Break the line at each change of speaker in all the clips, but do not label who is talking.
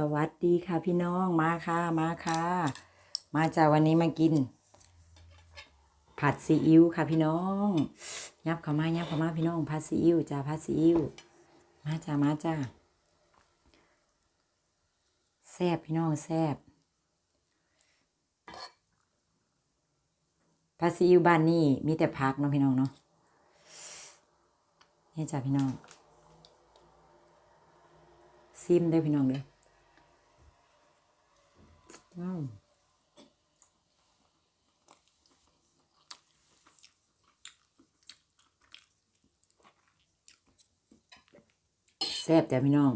สวัสดีค่ะพี่น้องมาค่ะมาค่ะ มาจากวันนี้มากิน ผัดซีอิ๊วค่ะพี่น้อง ยับเข้ามายับเข้ามาพี่น้องผัดซีอิ๊วจ้าผัดซีอิ๊วมาจ้ามาจ้าแซ่บพี่น้องแซ่บผัดซีอิ๊วบ้านนี่มีแต่ผักเนาะพี่น้องเนาะนี่จ้าพี่น้องซิมได้พี่น้องเด้อ แซ่บจ้ะพี่น้อง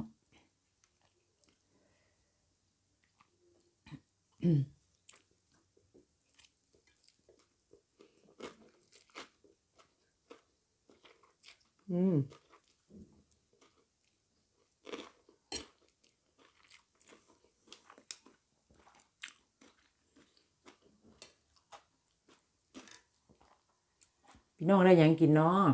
อืม พี่น้องได้ยังกินเนาะ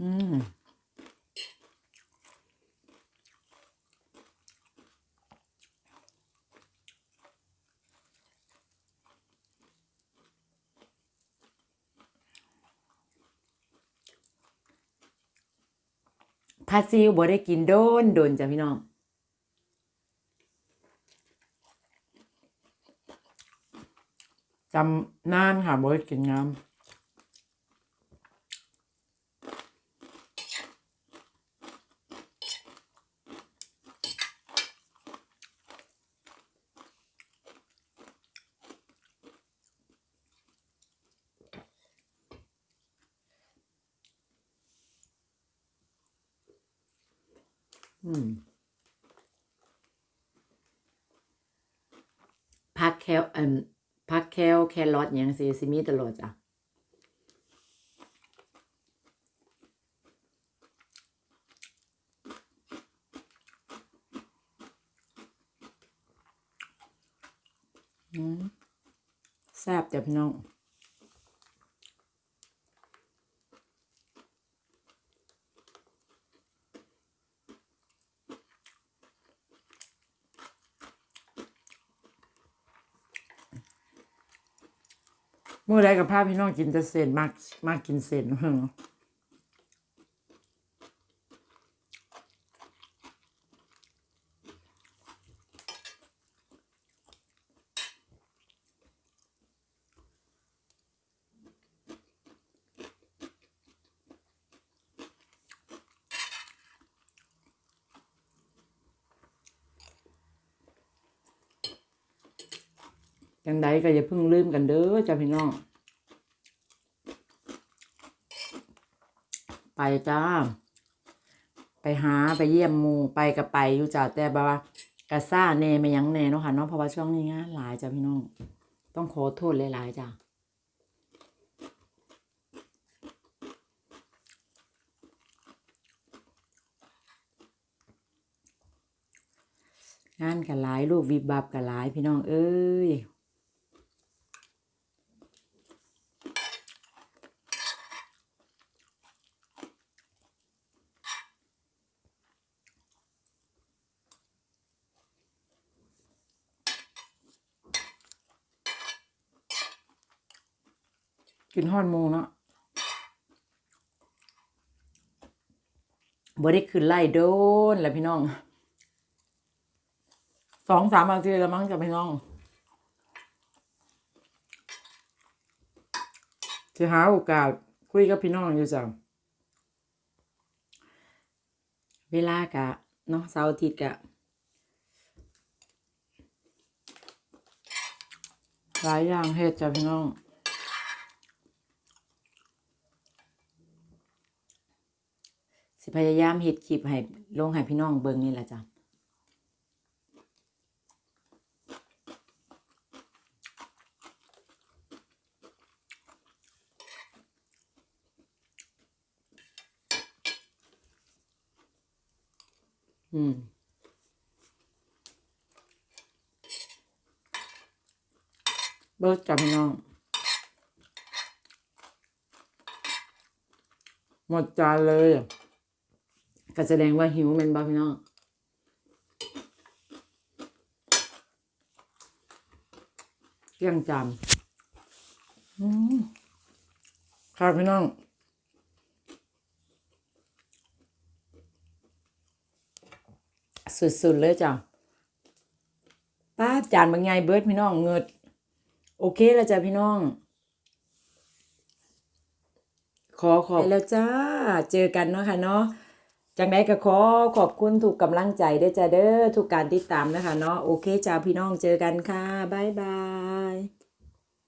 อืมผัดซีอิ๊วบ่ได้กินโดนโดนจ้ะพี่น้อง จำนานค่ะบ่ได้กินงามอืมผักแคลเอ่ม ผักแคลแครอทอย่างสิสิมีตลอดจ้ะแซ่บจ้ะพี่น้อง เมื่อไรกับภาพพี่น้องกินจะเส้นมากมากกินเส้น จังใดก็อย่าเพิ่งลืมกันเด้อจ้าพี่น้อง ไปจ้า ไปหาไปเยี่ยมมูไปกับไปอยู่จ้าแต่บ่ากระซ่าเนไม่ยังเนเนาะค่ะเนาะเพราะว่าช่วงนี้งานหลายจ้าพี่น้อง ต้องขอโทษหลายๆจ้างานกันหลายลูกวิบวับกันหลายพี่น้องเอ้ย กินฮอดหมูเนาะบ่ได้ขึ้นไล่โดนแล้วพี่น้องสองสามนาทีแล้วมั้งจะพี่น้องจะหาโอกาสคุยกับพี่น้องอยู่จ้ะเวลากะเนาะเสาร์อาทิตย์กะหลายอย่างเฮ็ดจ้ะพี่น้อง สิ พยายามเฮ็ดคลิปให้ลงให้พี่น้องเบิ่งนี่แหละจ้ะอืมเบิดจ้ะพี่น้อง หมดจานเลย ก็แสดงว่าหิวแมันบ้าพี่น้องเกลี้ยงจานอืมครับพี่น้องสุดๆเลยจ้ะป้าจานบางไงเบิร์ดพี่น้องเงิด โอเคแล้วจ้ะพี่น้อง ขอขอบแล้วจ้า เจอกันเนาะค่ะเนาะ จังไดก็ขอขอบคุณถูกกำลังใจได้จ้าเด้อทุกการติดตามนะคะเนาะโอเคจ้าพี่น้องเจอกันค่ะ บ๊ายบาย